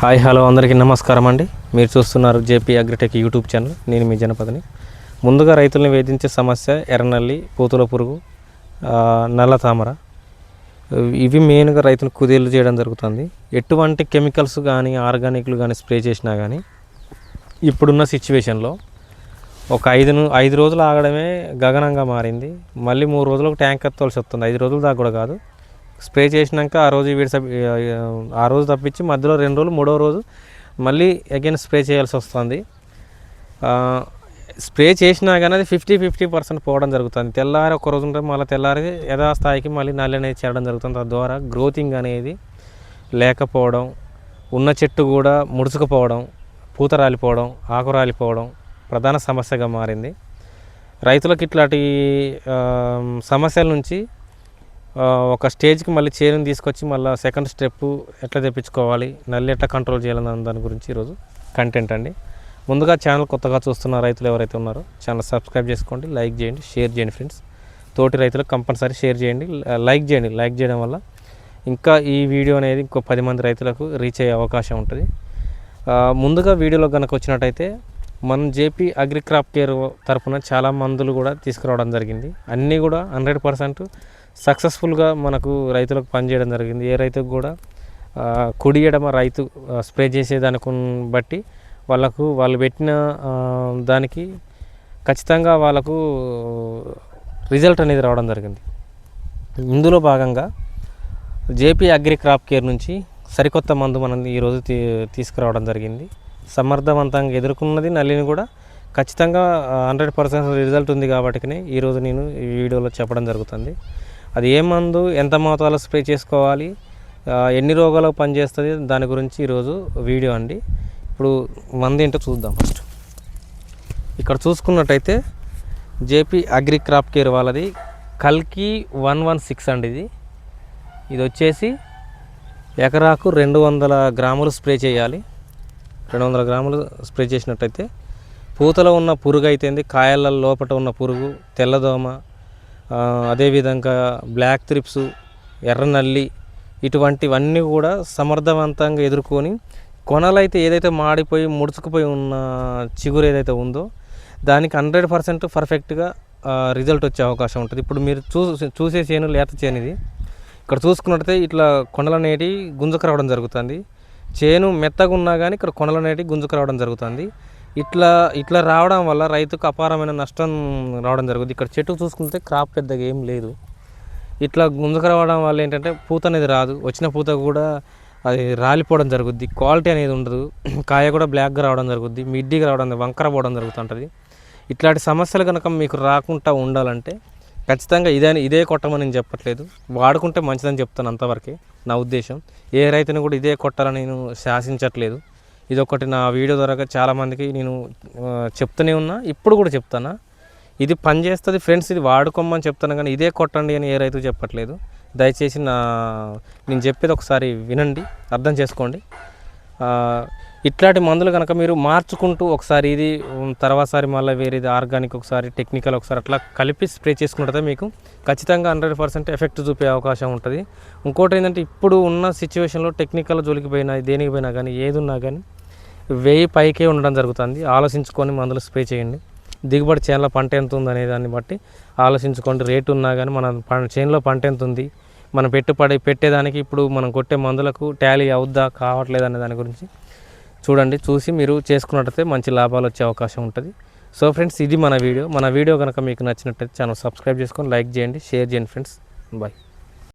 Hi hello అందరికీ నమస్కారం అండి. మీరు చూస్తున్నారు జేపీ అగ్రిటెక్ యూట్యూబ్ ఛానల్. నేను మీ జనపదని ముందుగా రైతులను వేధించే సమస్య ఎర్రనల్లి పూతుల పురుగు నల్ల తామర. ఇవి మెయిన్గా రైతులు కుదేలు చేయడం జరుగుతుంది. ఎటువంటి కెమికల్స్ కానీ ఆర్గానిక్లు కానీ స్ప్రే చేసినా కానీ ఇప్పుడున్న సిచ్యువేషన్లో ఒక ఐదు ఐదు రోజులు ఆగడమే గగనంగా మారింది. మళ్ళీ మూడు రోజులకు ట్యాంక్ ఎత్తవలసి వస్తుంది ఐదు రోజులు దాకా కూడా కాదు. స్ప్రే చేసినాక ఆ రోజు వీడి ఆ రోజు తప్పించి మధ్యలో రెండు రోజులు మూడో రోజు మళ్ళీ అగైన్ స్ప్రే చేయాల్సి వస్తుంది. స్ప్రే చేసినా కానీ అది ఫిఫ్టీ ఫిఫ్టీ పర్సెంట్ పోవడం జరుగుతుంది. తెల్లారి ఒక రోజు ఉంటే మళ్ళీ తెల్లారి యథాస్థాయికి మళ్ళీ నల్లి అనేది చేరడం జరుగుతుంది. తద్వారా గ్రోతింగ్ అనేది లేకపోవడం ఉన్న చెట్టు కూడా ముడుచుకుపోవడం పూత రాలిపోవడం ఆకు రాలిపోవడం ప్రధాన సమస్యగా మారింది. రైతులకు ఇట్లాంటి సమస్యల నుంచి ఒక స్టేజ్కి మళ్ళీ చేరుని తీసుకొచ్చి మళ్ళీ సెకండ్ స్టెప్ ఎట్లా తెప్పించుకోవాలి నల్లి ఎట్లా కంట్రోల్ చేయాలన్న దాని గురించి ఈరోజు కంటెంట్ అండి. ముందుగా ఛానల్ కొత్తగా చూస్తున్న రైతులు ఎవరైతే ఉన్నారో ఛానల్ సబ్స్క్రైబ్ చేసుకోండి లైక్ చేయండి షేర్ చేయండి ఫ్రెండ్స్. తోటి రైతులకు కంపల్సరీ షేర్ చేయండి లైక్ చేయండి. లైక్ చేయడం వల్ల ఇంకా ఈ వీడియో అనేది ఇంకో పది మంది రైతులకు రీచ్ అయ్యే అవకాశం ఉంటుంది. ముందుగా వీడియోలో కనుక వచ్చినట్టయితే మనం జేపీ అగ్రిక్రాప్ కేర్ తరపున చాలా మందులు కూడా తీసుకురావడం జరిగింది. అన్నీ కూడా హండ్రెడ్ పర్సెంట్ సక్సెస్ఫుల్గా మనకు రైతులకు పనిచేయడం జరిగింది. ఏ రైతుకు కూడా కుడి ఎడమ రైతు స్ప్రే చేసేదానికి బట్టి వాళ్ళకు వాళ్ళు పెట్టిన దానికి ఖచ్చితంగా వాళ్ళకు రిజల్ట్ అనేది రావడం జరిగింది. ఇందులో భాగంగా జేపీ అగ్రి క్రాప్ కేర్ నుంచి సరికొత్త మందు మనం ఈరోజు తీ తీసుకురావడం జరిగింది. సమర్థవంతంగా ఎదుర్కొన్నది నల్లిని కూడా ఖచ్చితంగా హండ్రెడ్ పర్సెంట్ రిజల్ట్ ఉంది కాబట్టి ఈరోజు నేను ఈ వీడియోలో చెప్పడం జరుగుతుంది. అది ఏ మందు ఎంత మోతాదులో స్ప్రే చేసుకోవాలి ఎన్ని రోగాలకు పనిచేస్తుంది దాని గురించి ఈరోజు వీడియో అండి. ఇప్పుడు మంది ఏంటో చూద్దాం ఫస్ట్. ఇక్కడ చూసుకున్నట్టయితే జేపీ అగ్రి క్రాప్ కేర్ వాళ్ళది కల్కి వన్ వన్ సిక్స్ అండి ఇది. ఇది వచ్చేసి ఎకరాకు రెండు వందల గ్రాములు స్ప్రే చేయాలి. రెండు వందల గ్రాములు స్ప్రే చేసినట్టయితే పూతలో ఉన్న పురుగు అయితేంది కాయల లోపల ఉన్న పురుగు తెల్లదోమ అదేవిధంగా బ్లాక్ త్రిప్స్ ఎర్రనల్లి ఇటువంటివన్నీ కూడా సమర్థవంతంగా ఎదుర్కొని కొనలైతే ఏదైతే మాడిపోయి ముడుచుకుపోయి ఉన్న చిగురు ఏదైతే ఉందో దానికి హండ్రెడ్ పర్సెంట్ పర్ఫెక్ట్గా రిజల్ట్ వచ్చే అవకాశం ఉంటుంది. ఇప్పుడు మీరు చూ చూసే చేను లేత చేను ఇది. ఇక్కడ చూసుకున్నట్టయితే ఇట్లా కొండలనేటి గుంజుకు రావడం జరుగుతుంది. చేను మెత్తగా ఉన్నా కానీ ఇక్కడ కొనలనేటి గుంజుకు రావడం జరుగుతుంది. ఇట్లా ఇట్లా రావడం వల్ల రైతుకు అపారమైన నష్టం రావడం జరుగుతుంది. ఇక్కడ చెట్టు చూసుకుంటే క్రాప్ పెద్దగా ఏం లేదు. ఇట్లా ముందుకు రావడం వల్ల ఏంటంటే పూత అనేది రాదు. వచ్చిన పూత కూడా అది రాలిపోవడం జరుగుద్ది. క్వాలిటీ అనేది ఉండదు. కాయ కూడా బ్లాక్గా రావడం జరుగుద్ది. మిడ్డీగా రావడం వంకర పోవడం జరుగుతుంటుంది. ఇట్లాంటి సమస్యలు కనుక మీకు రాకుండా ఉండాలంటే ఖచ్చితంగా ఇదే ఇదే కొట్టమని నేను చెప్పట్లేదు. వాడుకుంటే మంచిదని చెప్తాను అంతవరకే నా ఉద్దేశం. ఏ రైతుని కూడా ఇదే కొట్టాలని నేను శాసించట్లేదు. ఇదొకటి నా వీడియో ద్వారా చాలామందికి నేను చెప్తూనే ఉన్నా. ఇప్పుడు కూడా చెప్తానా? ఇది పని చేస్తుంది ఫ్రెండ్స్ ఇది వాడుకోమని చెప్తాను కానీ ఇదే కొట్టండి అని ఏ రైతు చెప్పట్లేదు. దయచేసి నా నేను చెప్పేది ఒకసారి వినండి అర్థం చేసుకోండి. ఇట్లాంటి మందులు కనుక మీరు మార్చుకుంటూ ఒకసారి ఇది తర్వాతసారి మళ్ళీ వేరేది ఆర్గానిక్ ఒకసారి టెక్నికల్ ఒకసారి అట్లా కలిపి స్ప్రే చేసుకుంటే మీకు ఖచ్చితంగా హండ్రెడ్ పర్సెంట్ ఎఫెక్ట్ చూపే అవకాశం ఉంటుంది. ఇంకోటి ఏంటంటే ఇప్పుడు ఉన్న సిచ్యువేషన్లో టెక్నికల్ జోలికి పోయినా దేనికి పోయినా కానీ ఏది ఉన్నా కానీ వెయ్యి పైకే ఉండడం జరుగుతుంది. ఆలోచించుకొని మందులు స్ప్రే చేయండి. దిగుబడి చేనులో పంట ఎంత ఉంది అనే దాన్ని బట్టి ఆలోచించుకోండి. రేటు ఉన్నా కానీ మన చేనులో పంట ఎంత ఉంది? మనం పెట్టుబడి పెట్టేదానికి ఇప్పుడు మనం కొట్టే మందులకు టాలీ అవుద్దా కావట్లేదు అనే దాని గురించి చూడండి. చూసి మీరు చేసుకున్నట్టయితే మంచి లాభాలు వచ్చే అవకాశం ఉంటుంది. సో ఫ్రెండ్స్ ఇది మన వీడియో. మన వీడియో కనుక మీకు నచ్చినట్టయితే ఛానల్ సబ్స్క్రైబ్ చేసుకొని లైక్ చేయండి. షేర్ చేయండి ఫ్రెండ్స్. బాయ్.